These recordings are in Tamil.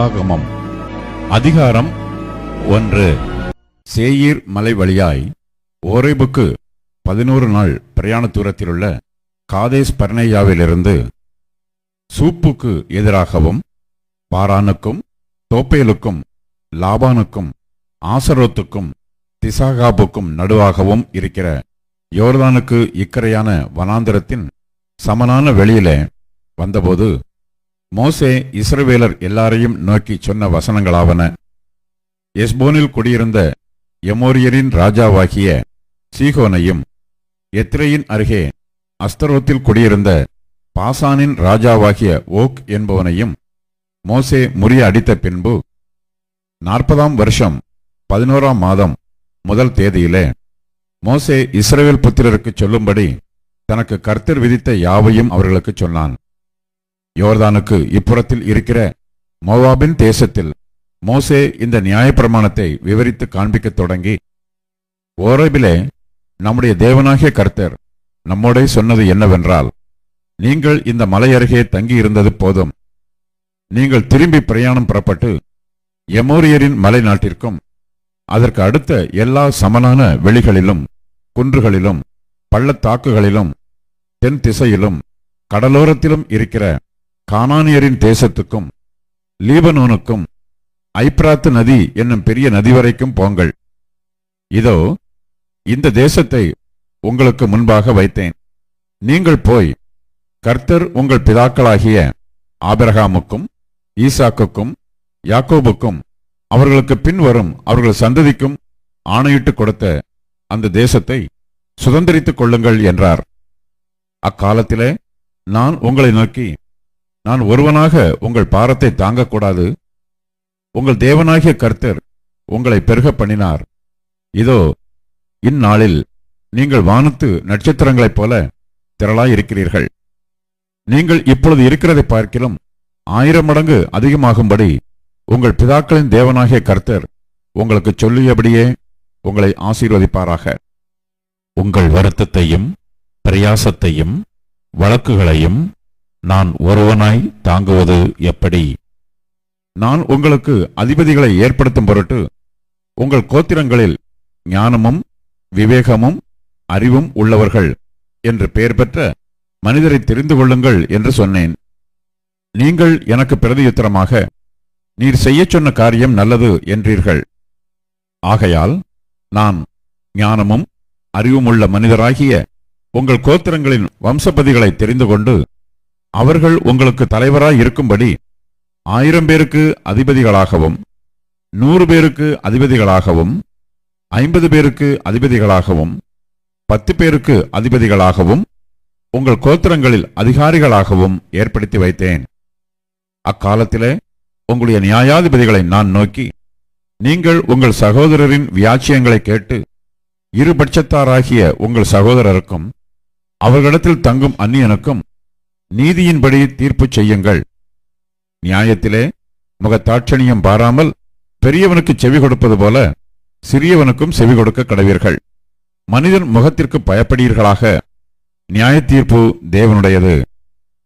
உபாகமம் அதிகாரம் ஒன்று. சேயீர் மலை வழியாய் ஓரேபுக்கு பதினோரு நாள் பிரயாண தூரத்திலுள்ள காதேஸ் பர்னையாவிலிருந்து சூப்புக்கு எதிராகவும் பாரானுக்கும் தோப்பேலுக்கும் லாபானுக்கும் ஆசரோத்துக்கும் திசாகாபுக்கும் நடுவாகவும் இருக்கிற யோர்தானுக்கு இக்கரையான வனாந்திரத்தின் சமனான வெளியிலே வந்தபோது மோசே இஸ்ரவேலர் எல்லாரையும் நோக்கி சொன்ன வசனங்களாவன. எஸ்போனில் குடியிருந்த எமோரியரின் ராஜாவாகிய சீகோனையும் எத்ரேயின் அருகே அஸ்தரோத்தில் குடியிருந்த பாசானின் ராஜாவாகிய ஓக் என்பவனையும் மோசே முறிய அடித்த பின்பு நாற்பதாம் வருஷம் பதினோராம் மாதம் முதல் தேதியிலே மோசே இஸ்ரேல் புத்திரருக்கு சொல்லும்படி தனக்கு கர்த்தர் விதித்த யாவையும் அவர்களுக்கு சொன்னான். யோர்தானுக்கு இப்புறத்தில் இருக்கிற மோவாபின் தேசத்தில் மோசே இந்த நியாயப்பிரமாணத்தை விவரித்து காண்பிக்கத் தொடங்கி ஓரபிலே நம்முடைய தேவனாகிய கர்த்தர் நம்மோடே சொன்னது என்னவென்றால் நீங்கள் இந்த மலை அருகே தங்கியிருந்தது போதும். நீங்கள் திரும்பி பிரயாணம் புறப்பட்டு எமோரியரின் மலை நாட்டிற்கும் அதற்கு அடுத்த எல்லா சமனான வெளிகளிலும் குன்றுகளிலும் பள்ளத்தாக்குகளிலும் தென் திசையிலும் கடலோரத்திலும் இருக்கிற கானானியரின் தேசத்துக்கும் லீபனோனுக்கும் ஐப்ராத்து நதி என்னும் பெரிய நதி வரைக்கும் போங்கள். இதோ இந்த தேசத்தை உங்களுக்கு முன்பாக வைத்தேன். நீங்கள் போய் கர்த்தர் உங்கள் பிதாக்களாகிய ஆபிரகாமுக்கும் ஈசாக்குக்கும் யாக்கோபுக்கும் அவர்களுக்கு பின்வரும் அவர்கள் சந்ததிக்கும் ஆணையிட்டு கொடுத்த அந்த தேசத்தை சுதந்திரித்துக் கொள்ளுங்கள் என்றார். அக்காலத்திலே நான் உங்களை நோக்கி நான் ஒருவனாக உங்கள் பாரத்தை தாங்கக்கூடாது. உங்கள் தேவனாகிய கர்த்தர் உங்களை பெருக பண்ணினார். இதோ இந்நாளில் நீங்கள் வானத்து நட்சத்திரங்களைப் போல திரளாயிருக்கிறீர்கள். நீங்கள் இப்பொழுது இருக்கிறதை பார்க்கிலும் ஆயிரம் மடங்கு அதிகமாகும்படி உங்கள் பிதாக்களின் தேவனாகிய கர்த்தர் உங்களுக்கு சொல்லியபடியே உங்களை ஆசீர்வதிப்பாராக. உங்கள் வருத்தத்தையும் பிரயாசத்தையும் வழக்குகளையும் நான் ஒருவனாய் தாங்குவது எப்படி? நான் உங்களுக்கு அதிபதிகளை ஏற்படுத்தும் பொருட்டு உங்கள் கோத்திரங்களில் ஞானமும் விவேகமும் அறிவும் உள்ளவர்கள் என்று பெயர் பெற்ற மனிதரை தெரிந்து கொள்ளுங்கள் என்று சொன்னேன். நீங்கள் எனக்கு பிரதியுத்தரமாக நீர் செய்யச் சொன்ன காரியம் நல்லது என்றீர்கள். ஆகையால் நான் ஞானமும் அறிவுமுள்ள மனிதராகிய உங்கள் கோத்திரங்களின் வம்சபதிகளை தெரிந்து கொண்டு அவர்கள் உங்களுக்கு தலைவராய் இருக்கும்படி ஆயிரம் பேருக்கு அதிபதிகளாகவும் நூறு பேருக்கு அதிபதிகளாகவும் ஐம்பது பேருக்கு அதிபதிகளாகவும் பத்து பேருக்கு அதிபதிகளாகவும் உங்கள் கோத்திரங்களில் அதிகாரிகளாகவும் ஏற்படுத்தி வைத்தேன். அக்காலத்திலே உங்களுடைய நியாயாதிபதிகளை நான் நோக்கி நீங்கள் உங்கள் சகோதரரின் வியாச்சியங்களை கேட்டு இருபட்சத்தாராகிய உங்கள் சகோதரருக்கும் அவர்களிடத்தில் தங்கும் அந்நியனுக்கும் நீதியின்படி தீர்ப்பு செய்யுங்கள். நியாயத்திலே முகத்தாட்சணியம் பாராமல் பெரியவனுக்கு செவி கொடுப்பது போல சிறியவனுக்கும் செவி கொடுக்க கடவீர்கள். மனிதன் முகத்திற்கு பயப்படீர்களாக. நியாய தீர்ப்பு தேவனுடையது.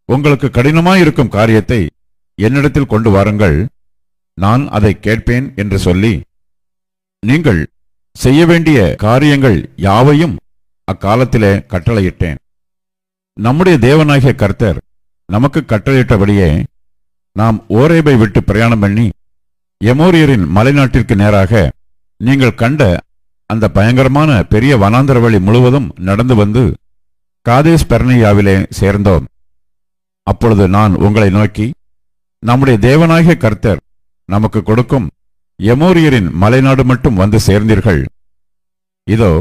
உங்களுக்கு கடினமாயிருக்கும் காரியத்தை என்னிடத்தில் கொண்டு வாருங்கள். நான் அதை கேட்பேன் என்று சொல்லி நீங்கள் செய்ய வேண்டிய காரியங்கள் யாவையும் அக்காலத்திலே கட்டளையிட்டேன். நம்முடைய தேவனாகிய கர்த்தர் நமக்கு கட்டளையிட்டபடியே நாம் ஓரேபை விட்டு பிரயாணம் பண்ணி எமோரியரின் மலைநாட்டிற்கு நேராக நீங்கள் கண்ட அந்த பயங்கரமான பெரிய வனாந்தர வழி முழுவதும் நடந்து வந்து காதேஸ் பெர்னியாவிலே சேர்ந்தோம். அப்பொழுது நான் உங்களை நோக்கி நம்முடைய தேவனாகிய கர்த்தர் நமக்கு கொடுக்கும் எமோரியரின் மலைநாடு மட்டும் வந்து சேர்ந்தீர்கள். இதோ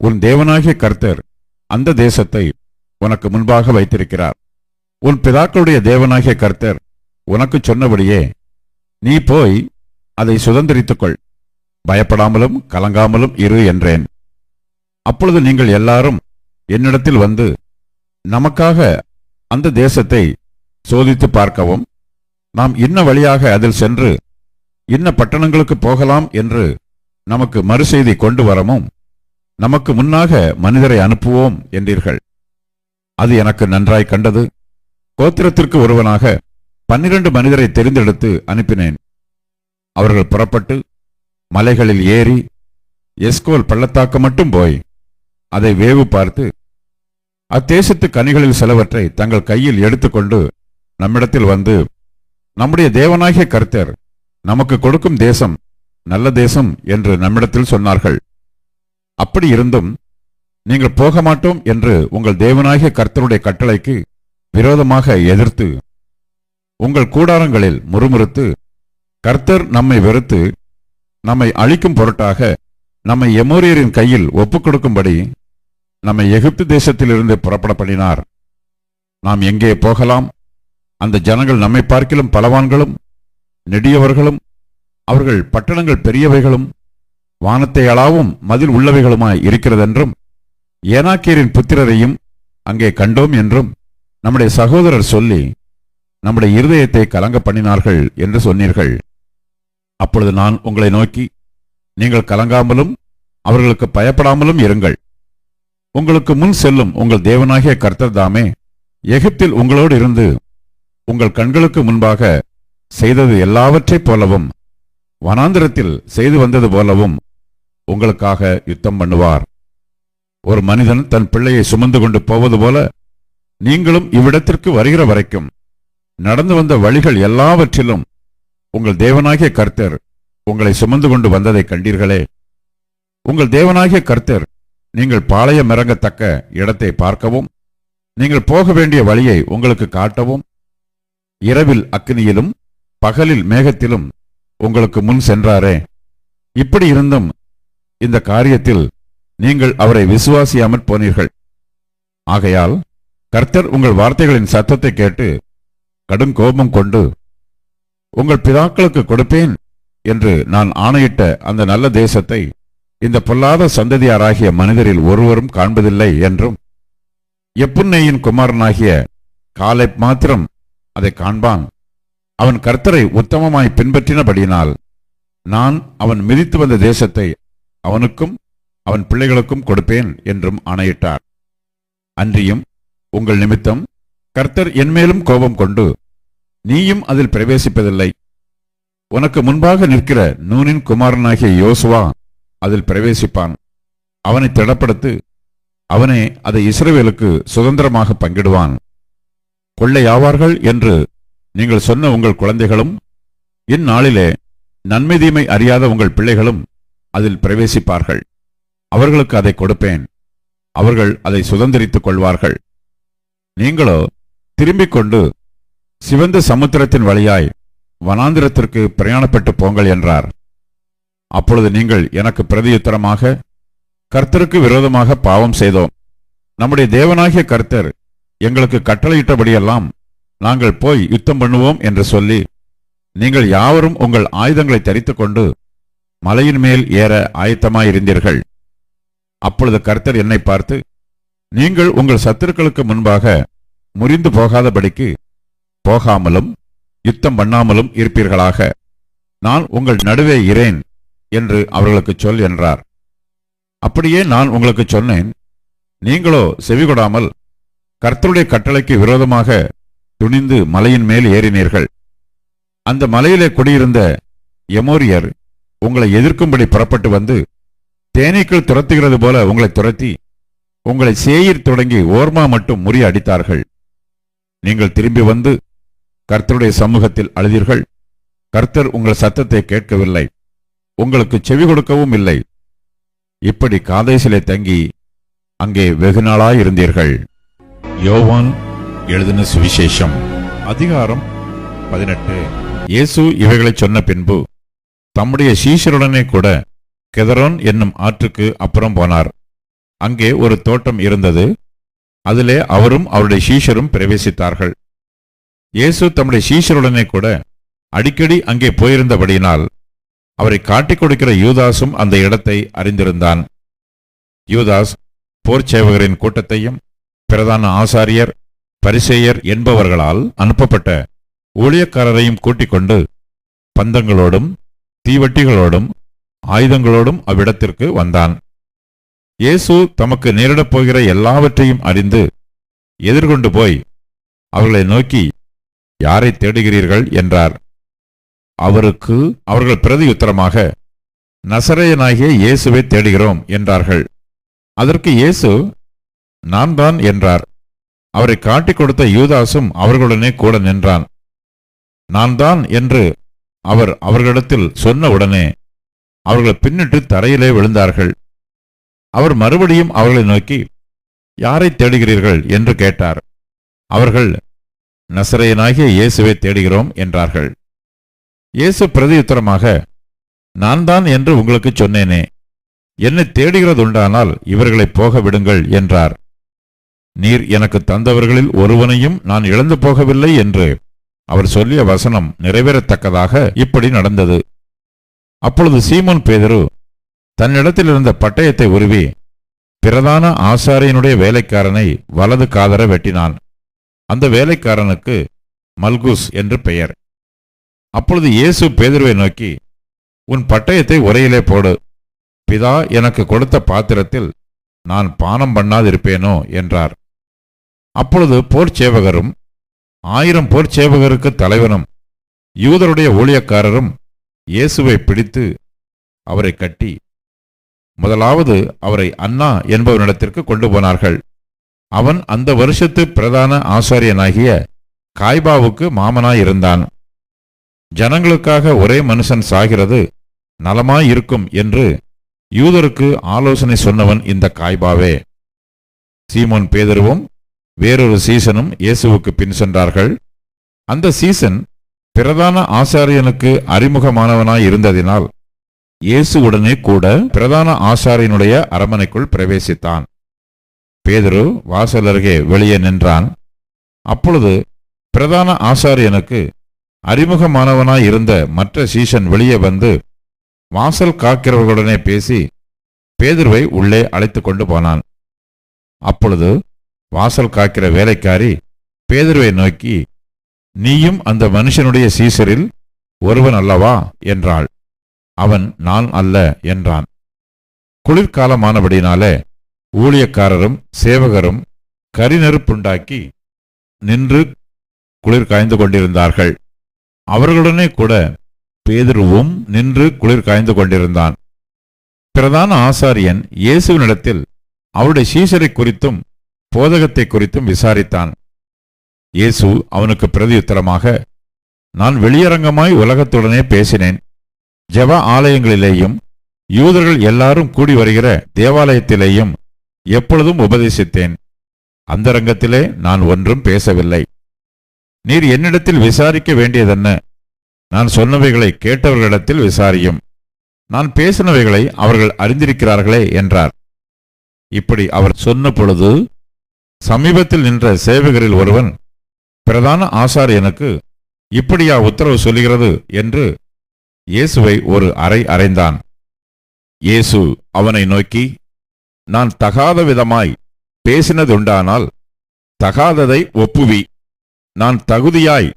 உன் தேவனாகிய கர்த்தர் அந்த தேசத்தை உனக்கு முன்பாக வைத்திருக்கிறார். உன் பிதாக்களுடைய தேவனாகிய கர்த்தர் உனக்கு சொன்னபடியே நீ போய் அதை சுதந்திரித்துக்கொள். பயப்படாமலும் கலங்காமலும் இரு என்றேன். அப்பொழுது நீங்கள் எல்லாரும் என்னிடத்தில் வந்து நமக்காக அந்த தேசத்தை சோதித்து பார்க்கவும் நாம் இன்ன வழியாக அதில் சென்று இன்ன பட்டணங்களுக்கு போகலாம் என்று நமக்கு மறுசெய்தி கொண்டு வரவும் நமக்கு முன்னாக மனிதரை அனுப்புவோம் என்றீர்கள். அது எனக்கு நன்றாய் கண்டது. கோத்திரத்திற்கு ஒருவனாக பன்னிரண்டு மனிதரை தெரிந்தெடுத்து அனுப்பினேன். அவர்கள் புறப்பட்டு மலைகளில் ஏறி எஸ்கோல் பள்ளத்தாக்கு மட்டும் போய் அதை வேவு பார்த்து அத்தேசத்து கனிகளில் சிலவற்றை தங்கள் கையில் எடுத்துக்கொண்டு நம்மிடத்தில் வந்து நம்முடைய தேவனாகிய கர்த்தர் நமக்கு கொடுக்கும் தேசம் நல்ல தேசம் என்று நம்மிடத்தில் சொன்னார்கள். அப்படி இருந்தும் நீங்கள் போக மாட்டோம் என்று உங்கள் தேவனாகிய கர்த்தருடைய கட்டளைக்கு விரோதமாக எதிர்த்து உங்கள் கூடாரங்களில் முறுமுறுத்து கர்த்தர் நம்மை வெறுத்து நம்மை அழிக்கும் பொருட்டாக நம்மை எமோரியரின் கையில் ஒப்புக் கொடுக்கும்படி நம்மை எகிப்து தேசத்திலிருந்து புறப்பட பண்ணினார். நாம் எங்கே போகலாம்? அந்த ஜனங்கள் நம்மை பார்க்கிலும் பலவான்களும் நெடியவர்களும் அவர்கள் பட்டணங்கள் பெரியவைகளும் வானத்தை அளவும் மதில் உள்ளவைகளுமாய் இருக்கிறதென்றும் ஏனாக்கியரின் புத்திரரையும் அங்கே கண்டோம் என்றும் நம்முடைய சகோதரர் சொல்லி நம்முடைய இருதயத்தை கலங்க பண்ணினார்கள் என்று சொன்னீர்கள். அப்பொழுது நான் உங்களை நோக்கி நீங்கள் கலங்காமலும் அவர்களுக்கு பயப்படாமலும் இருங்கள். உங்களுக்கு முன் செல்லும் உங்கள் தேவனாகிய கர்த்தர் தாமே எகிப்தில் உங்களோடு இருந்து உங்கள் கண்களுக்கு முன்பாக செய்தது எல்லாவற்றைப் போலவும் வனாந்திரத்தில் செய்து வந்தது போலவும் உங்களுக்காக யுத்தம் பண்ணுவார். ஒரு மனிதன் தன் பிள்ளையை சுமந்து கொண்டு போவது போல நீங்களும் இவ்விடத்திற்கு வருகிற வரைக்கும் நடந்து வந்த வழிகள் எல்லாவற்றிலும் உங்கள் தேவனாகிய கர்த்தர் உங்களை சுமந்து கொண்டு வந்ததை கண்டீர்களே. உங்கள் தேவனாகிய கர்த்தர் நீங்கள் பாளையம் இறங்கத்தக்க இடத்தை பார்க்கவும் நீங்கள் போக வேண்டிய வழியை உங்களுக்கு காட்டவும் இரவில் அக்னியிலும் பகலில் மேகத்திலும் உங்களுக்கு முன் சென்றாரே. இப்படி இருந்தும் இந்த காரியத்தில் நீங்கள் அவரை விசுவாசியாமற் போனீர்கள் ஆகையால் கர்த்தர் உங்கள் வார்த்தைகளின் சத்தத்தை கேட்டு கடும் கோபம் கொண்டு உங்கள் பிதாக்களுக்கு கொடுப்பேன் என்று நான் ஆணையிட்ட அந்த நல்ல தேசத்தை இந்த பொல்லாத சந்ததியாராகிய மனிதரில் ஒருவரும் காண்பதில்லை என்றும் எப்புன்னையின் குமாரனாகிய காலை மாத்திரம் அதை காண்பான். அவன் கர்த்தரை உத்தமமாய் பின்பற்றினபடியினால் நான் அவன் மிதித்து வந்த தேசத்தை அவனுக்கும் அவன் பிள்ளைகளுக்கும் கொடுப்பேன் என்றும் ஆணையிட்டார். அன்றியும் உங்கள் நிமித்தம் கர்த்தர் என்மேலும் கோபம் கொண்டு நீயும் அதில் பிரவேசிப்பதில்லை. உனக்கு முன்பாக நிற்கிற நூனின் குமாரனாகிய யோசுவா அதில் பிரவேசிப்பான். அவனை திடப்படுத்து அவனே அதை இஸ்ரவேலுக்கு சுதந்திரமாக பங்கிடுவான். கொள்ளையாவார்கள் என்று நீங்கள் சொன்ன உங்கள் குழந்தைகளும் இந்நாளிலே நன்மை தீமை அறியாத உங்கள் பிள்ளைகளும் அதில் பிரவேசிப்பார்கள். அவர்களுக்கு அதை கொடுப்பேன். அவர்கள் அதை சுதந்திரித்துக் கொள்வார்கள். நீங்களோ திரும்பிக் கொண்டு சிவந்த சமுத்திரத்தின் வழியாய் வனாந்திரத்திற்கு பிரயாணப்பட்டு போங்கள் என்றார். அப்பொழுது நீங்கள் எனக்கு பிரதியுத்தரமாக கர்த்தருக்கு விரோதமாக பாவம் செய்தோம். நம்முடைய தேவனாகிய கர்த்தர் எங்களுக்கு கட்டளையிட்டபடியெல்லாம் நாங்கள் போய் யுத்தம் பண்ணுவோம் என்று சொல்லி நீங்கள் யாவரும் உங்கள் ஆயுதங்களை தரித்துக் கொண்டு மலையின் மேல் ஏற ஆயத்தமாயிருந்தீர்கள். அப்பொழுது கர்த்தர் என்னை பார்த்து நீங்கள் உங்கள் சத்துருக்களுக்கு முன்பாக முறிந்து போகாதபடிக்கு போகாமலும் யுத்தம் பண்ணாமலும் இருப்பீர்களாக. நான் உங்கள் நடுவே இரேன் என்று அவர்களுக்கு சொல் என்றார். அப்படியே நான் உங்களுக்கு சொன்னேன். நீங்களோ செவிகொடாமல் கர்த்தருடைய கட்டளைக்கு விரோதமாக துணிந்து மலையின் மேல் ஏறினீர்கள். அந்த மலையிலே குடியிருந்த எமோரியர் உங்களை எதிர்க்கும்படி புறப்பட்டு வந்து தேனீக்கள் துரத்துகிறது போல உங்களை துரத்தி உங்களை சேயிர் தொடங்கி ஓர்மா மட்டும் முறிய அடித்தார்கள். நீங்கள் திரும்பி வந்து கர்த்தருடைய சமூகத்தில் அழுதீர்கள். கர்த்தர் உங்கள் சத்தத்தை கேட்கவில்லை. உங்களுக்கு செவி கொடுக்கவும் இல்லை. இப்படி காதேசிலே தங்கி அங்கே வெகு நாளாயிருந்தீர்கள் யோவான் எழுதின சுவிசேஷம் அதிகாரம் பதினெட்டு. இயேசு இவைகளைச் சொன்ன பின்பு தம்முடைய சீஷருடனே கூட கெதரோன் என்னும் ஆற்றுக்கு அப்புறம் போனார். அங்கே ஒரு தோட்டம் இருந்தது. அதிலே அவரும் அவருடைய சீஷரும் பிரவேசித்தார்கள். இயேசு தம்முடைய சீஷருடனே கூட அடிக்கடி அங்கே போயிருந்தபடியினால் அவரை காட்டிக் கொடுக்கிற யூதாஸும் அந்த இடத்தை அறிந்திருந்தான். யூதாஸ் போர்ச்சேவகரின் கூட்டத்தையும் பிரதான ஆசாரியர் பரிசேயர் என்பவர்களால் அனுப்பப்பட்ட ஊழியக்காரரையும் கூட்டிக் கொண்டு பந்தங்களோடும் தீவட்டிகளோடும் ஆயுதங்களோடும் அவ்விடத்திற்கு வந்தான். இயேசு தமக்கு நேரிடப் போகிற எல்லாவற்றையும் அறிந்து எதிர்கொண்டு போய் அவர்களை நோக்கி யாரை தேடுகிறீர்கள்? என்றார். அவருக்கு அவர்கள் பிரதியுத்தரமாக நசரேயனாகிய இயேசுவை தேடுகிறோம் என்றார்கள். அதற்கு இயேசு நான் தான் என்றார். அவரை காட்டிக் கொடுத்த யூதாசும் அவர்களுடனே கூட நின்றான். நான் தான் என்று அவர் அவர்களிடத்தில் சொன்ன உடனே அவர்கள் பின்னிட்டு தரையிலே விழுந்தார்கள். அவர் மறுபடியும் அவர்களை நோக்கி யாரை தேடுகிறீர்கள்? என்று கேட்டார். அவர்கள் நசரையனாகிய இயேசுவை தேடுகிறோம் என்றார்கள். இயேசு பிரதியுத்தரமாக நான் தான் என்று உங்களுக்கு சொன்னேனே என்னை தேடுகிறதுண்டானால் இவர்களை போக விடுங்கள் என்றார். நீர் எனக்கு தந்தவர்களில் ஒருவனையும் நான் இழந்து போகவில்லை என்று அவர் சொல்லிய வசனம் நிறைவேறத்தக்கதாக இப்படி நடந்தது. அப்பொழுது சீமோன் பேதரு தன்னிடத்தில் இருந்த பட்டயத்தை உருவி பிரதான ஆசாரியனுடைய வேலைக்காரனை வலது காதர வெட்டினான். அந்த வேலைக்காரனுக்கு மல்கூஸ் என்று பெயர். அப்பொழுது இயேசு பேதுருவை நோக்கி உன் பட்டயத்தை உரையிலே போடு. பிதா எனக்கு கொடுத்த பாத்திரத்தில் நான் பானம் பண்ணாதிருப்பேனோ? என்றார். அப்பொழுது போர்ச்சேவகரும் ஆயிரம் போர்ச்சேவகருக்கு தலைவனும் யூதருடைய ஊழியக்காரரும் இயேசுவை பிடித்து அவரை கட்டி முதலாவது அவரை அண்ணா என்பவனிடத்திற்கு கொண்டு போனார்கள். அவன் அந்த வருஷத்து பிரதான ஆசாரியனாகிய காய்பாவுக்கு மாமனாயிருந்தான். ஜனங்களுக்காக ஒரே மனுஷன் சாகிறது நலமாயிருக்கும் என்று யூதருக்கு ஆலோசனை சொன்னவன் இந்த காய்பாவே. சீமோன் பேதருவும் வேறொரு சீசனும் இயேசுவுக்கு பின் சென்றார்கள். அந்த சீசன் பிரதான ஆசாரியனுக்கு அறிமுகமானவனாய் இருந்ததினால் இயேசு உடனே கூட பிரதான ஆசாரியனுடைய அரமனைக்குள் பிரவேசித்தான். பேதுரு வாசல் அருகே வெளியே நின்றான். அப்பொழுது பிரதான ஆசாரியனுக்கு அறிமுகமானவனாய் இருந்த மற்ற சீசன் வெளியே வந்து வாசல் காக்கிறவர்களுடனே பேசி பேதுருவை உள்ளே அழைத்து கொண்டு போனான். அப்பொழுது வாசல் காக்கிற வேலைக்காரி பேதுருவை நோக்கி நீயும் அந்த மனுஷனுடைய சீசரில் ஒருவன் அல்லவா? என்றாள். அவன் நான் அல்ல என்றான். குளிர்காலமானபடினாலே ஊழியக்காரரும் சேவகரும் கரிநெருப்புண்டாக்கி நின்று குளிர் காய்ந்து கொண்டிருந்தார்கள். அவர்களுடனே கூட பேதுருவும் நின்று குளிர் காய்ந்து கொண்டிருந்தான். பிரதான ஆசாரியன் இயேசுவினிடத்தில் அவருடைய சீசரை குறித்தும் போதகத்தை குறித்தும் விசாரித்தான். இயேசு அவனுக்கு பிரதியுத்தரமாக நான் வெளியரங்கமாய் உலகத்துடனே பேசினேன். ஜெப ஆலயங்களிலேயும் யூதர்கள் எல்லாரும் கூடி வருகிற தேவாலயத்திலேயும் எப்பொழுதும் உபதேசித்தேன். அந்தரங்கத்திலே நான் ஒன்றும் பேசவில்லை. நீர் என்னிடத்தில் விசாரிக்க வேண்டியதென்ன? நான் சொன்னவைகளை கேட்டவர்களிடத்தில் விசாரியும். நான் பேசினவைகளை அவர்கள் அறிந்திருக்கிறார்களே என்றார். இப்படி அவர் சொன்ன பொழுது சமீபத்தில் நின்ற சேவகரில் ஒருவன் பிரதான ஆசாரியனுக்கு இப்படியா உத்தரவு சொல்லுகிறது என்று இயேசுவை ஒரு அறை அறைந்தான். இயேசு அவனை நோக்கி நான் தகாத விதமாய் பேசினதுண்டானால் தகாததை ஒப்புவி. நான் தகுதியாய்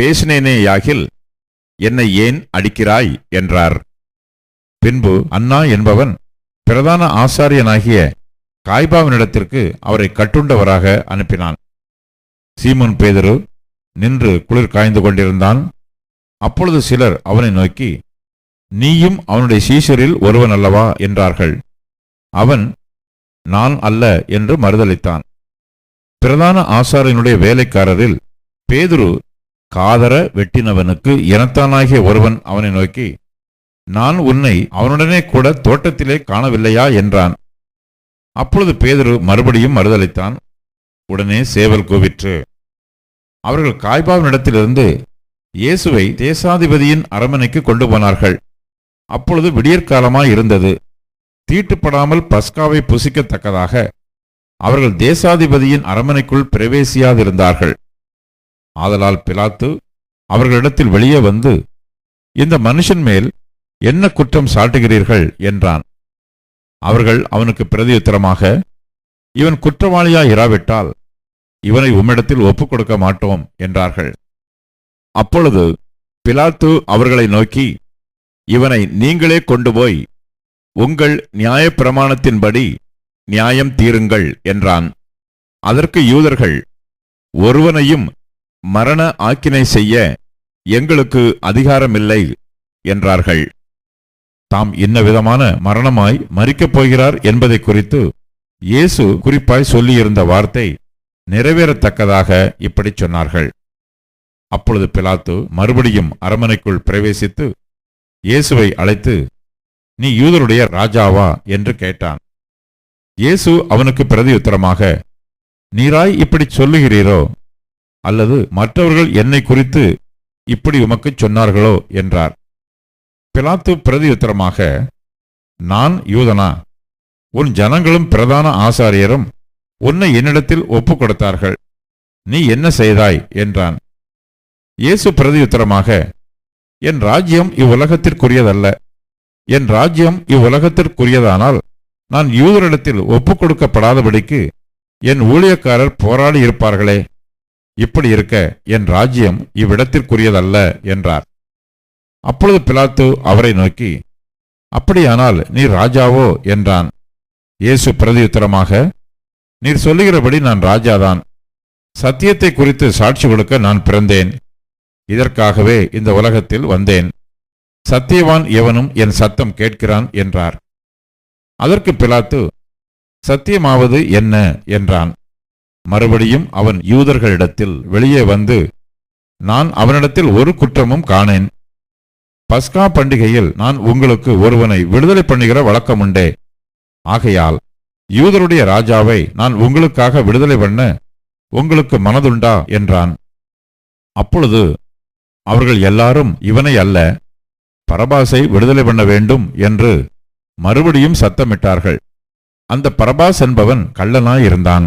பேசினேனேயாகில் என்னை ஏன் அடிக்கிறாய்? என்றார். பின்பு அண்ணா என்பவன் பிரதான ஆசாரியனாகிய காய்பாவினிடத்திற்கு அவரை கட்டுண்டவராக அனுப்பினான். சீமோன் பேதரு நின்று குளிர் காய்ந்து கொண்டிருந்தான். அப்பொழுது சிலர் அவனை நோக்கி நீயும் அவனுடைய சீஷரில் ஒருவன் அல்லவா? என்றார்கள். அவன் நான் அல்ல என்று மறுதளித்தான் பிரதான ஆசாரியனுடைய வேலைக்காரரில் பேதுரு காதர வெட்டினவனுக்கு இனத்தானாகிய ஒருவன் அவனை நோக்கி நான் உன்னை அவனுடனே கூட தோட்டத்திலே காணவில்லையா? என்றான். அப்பொழுது பேதுரு மறுபடியும் மறுதளித்தான் உடனே சேவல் கூவிற்று அவர்கள் காய்பாவினிடத்திலிருந்து இயேசுவை தேசாதிபதியின் அரமனைக்கு கொண்டு போனார்கள். அப்பொழுது விடியற்காலமாய் இருந்தது. தீட்டுப்படாமல் பஸ்காவை புசிக்கத்தக்கதாக அவர்கள் தேசாதிபதியின் அரமனைக்குள் பிரவேசியாதிருந்தார்கள். ஆதலால் பிலாத்து அவர்களிடத்தில் வெளியே வந்து இந்த மனுஷன் மேல் என்ன குற்றம் சாட்டுகிறீர்கள்? என்றான். அவர்கள் அவனுக்கு பிரதியுத்தரமாக இவன் குற்றவாளியாய் இராவிட்டால் இவனை உம்மிடத்தில் ஒப்புக் கொடுக்க மாட்டோம் என்றார்கள். அப்பொழுது பிலாத்து அவர்களை நோக்கி இவனை நீங்களே கொண்டு போய் உங்கள் நியாயப்பிரமாணத்தின்படி நியாயம் தீருங்கள் என்றான். அதற்கு யூதர்கள் ஒருவனையும் மரண ஆக்கினை செய்ய எங்களுக்கு அதிகாரமில்லை என்றார்கள். தாம் இன்ன விதமான மரணமாய் மறிக்கப் போகிறார் என்பதை குறித்து இயேசு குறிப்பாய் சொல்லியிருந்த வார்த்தை நிறைவேறத்தக்கதாக இப்படி சொன்னார்கள். அப்பொழுது பிலாத்து மறுபடியும் அரமனைக்குள் பிரவேசித்து இயேசுவை அழைத்து நீ யூதருடைய ராஜாவா? என்று கேட்டான். இயேசு அவனுக்கு பிரதியுத்தரமாக நீராய் இப்படி சொல்லுகிறீரோ? அல்லது மற்றவர்கள் என்னை குறித்து இப்படி உமக்கு சொன்னார்களோ? என்றார். பிலாத்து பிரதியுத்தரமாக நான் யூதனா? உன் ஜனங்களும் பிரதான ஆசாரியரும் உன்னை என்னிடத்தில் ஒப்புக் கொடுத்தார்கள் நீ என்ன செய்தாய்? என்றான். இயேசு பிரதியுத்தரமாக என் ராஜ்யம் இவ்வுலகத்திற்குரியதல்ல. என் ராஜ்யம் இவ்வுலகத்திற்குரியதானால் நான் யூதரிடத்தில் ஒப்புக் கொடுக்கப்படாதபடிக்கு என் ஊழியக்காரர் போராடி இருப்பார்களே. இப்படி இருக்க என் ராஜ்யம் இவ்விடத்திற்குரியதல்ல என்றார். அப்பொழுது பிலாத்து அவரை நோக்கி அப்படியானால் நீ ராஜாவோ? என்றான். இயேசு பிரதியுத்தரமாக நீர் சொல்லுகிறபடி நான் ராஜாதான். சத்தியத்தை குறித்து சாட்சி கொடுக்க நான் பிறந்தேன். இதற்காகவே இந்த உலகத்தில் வந்தேன். சத்தியவான் எவனும் என் சத்தம் கேட்கிறான் என்றார். அதற்கு பிலாத்து சத்தியமாவது என்ன? என்றான். மறுபடியும் அவன் யூதர்களிடத்தில் வெளியே வந்து நான் அவனிடத்தில் ஒரு குற்றமும் காணேன். பஸ்கா பண்டிகையில் நான் உங்களுக்கு ஒருவனை விடுதலை பண்ணுகிற வழக்கமுண்டே. ஆகையால் யூதருடைய ராஜாவை நான் உங்களுக்காக விடுதலை பண்ண உங்களுக்கு மனதுண்டா? என்றான். அப்பொழுது அவர்கள் எல்லாரும் இவனை அல்ல பரபாசை விடுதலை பண்ண வேண்டும் என்று மறுபடியும் சத்தமிட்டார்கள். அந்த பரபாஸ் என்பவன் கள்ளனாயிருந்தான்.